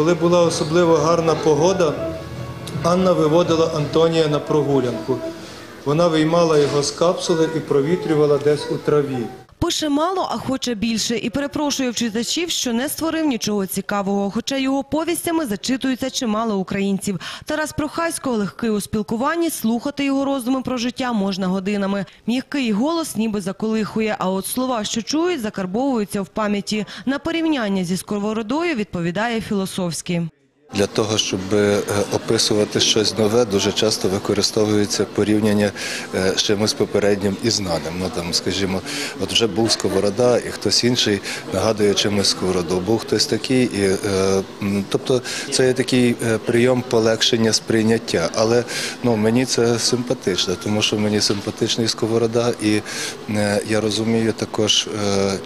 Коли була особливо гарна погода, Анна виводила Антонія на прогулянку. Вона виймала його з капсули і провітрювала десь у траві. Пише мало, а хоче більше. І перепрошує читачів, що не створив нічого цікавого. Хоча його повістями зачитується чимало українців. Тарас Прохасько легкий у спілкуванні, слухати його роздуми про життя можна годинами. М'який голос ніби заколихує, а от слова, що чують, закарбовуються в пам'яті. На порівняння зі сковородою відповідає філософськи. Для того, щоб е, описувати щось нове, дуже часто використовується порівняння е, з чимось попереднім і знаним. Ну там, скажімо, от вже був сковорода, і хтось інший нагадує чимось сковороду. Був хтось такий, і е, тобто це є такий прийом полегшення сприйняття. Але ну мені це симпатично, тому що мені симпатичний сковорода, і я розумію також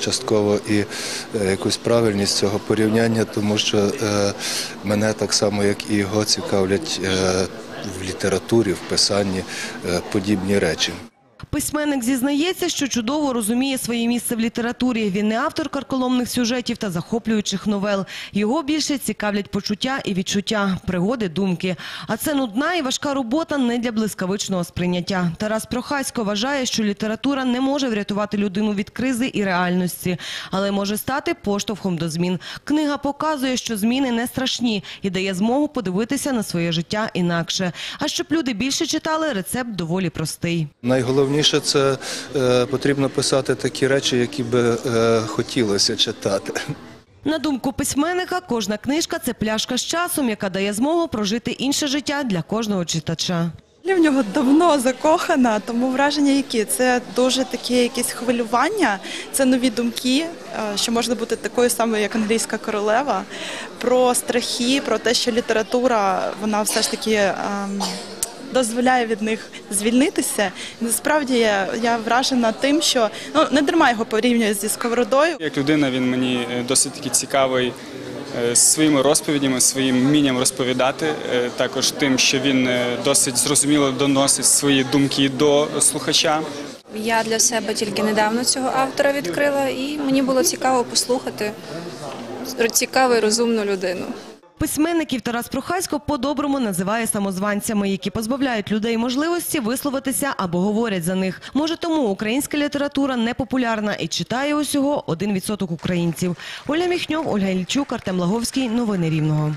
частково і якусь правильність цього порівняння, тому що мене так само, як і його, цікавлять е, в літературі, в писанні е, подібні речі. Письменник зізнається, що чудово розуміє своє місце в літературі. Він не автор карколомних сюжетів та захоплюючих новел. Його більше цікавлять почуття і відчуття, пригоди, думки. А це нудна і важка робота не для блискавичного сприйняття. Тарас Прохасько вважає, що література не може врятувати людину від кризи і реальності, але може стати поштовхом до змін. Книга показує, що зміни не страшні і дає змогу подивитися на своє життя інакше. А щоб люди більше читали, рецепт доволі простий. Найголовніше це е, потрібно писати такі речі, які би е, хотілося читати. На думку письменника, кожна книжка – це пляшка з часом, яка дає змогу прожити інше життя для кожного читача. Я в нього давно закохана, тому враження які? Це дуже таке якесь хвилювання, це нові думки, е, що можна бути такою самою, як англійська королева, про страхи, про те, що література вона все ж таки ем, дозволяє від них звільнитися. І насправді я, я вражена тим, що ну не дарма його порівнюють зі сковородою. Як людина він мені е, досить таки цікавий е, своїми розповідями, своїм вмінням розповідати, е, також тим, що він досить зрозуміло доносить свої думки до слухача. Я для себе тільки недавно цього автора відкрила, і мені було цікаво послухати цікаву і розумну людину. Письменників Тарас Прохасько по-доброму називає самозванцями, які позбавляють людей можливості висловитися або говорять за них. Може, тому українська література не популярна і читає усього 1% українців. Оля Міхньов, Ольга Ільчук, Артем Лаговський. Новини Рівного.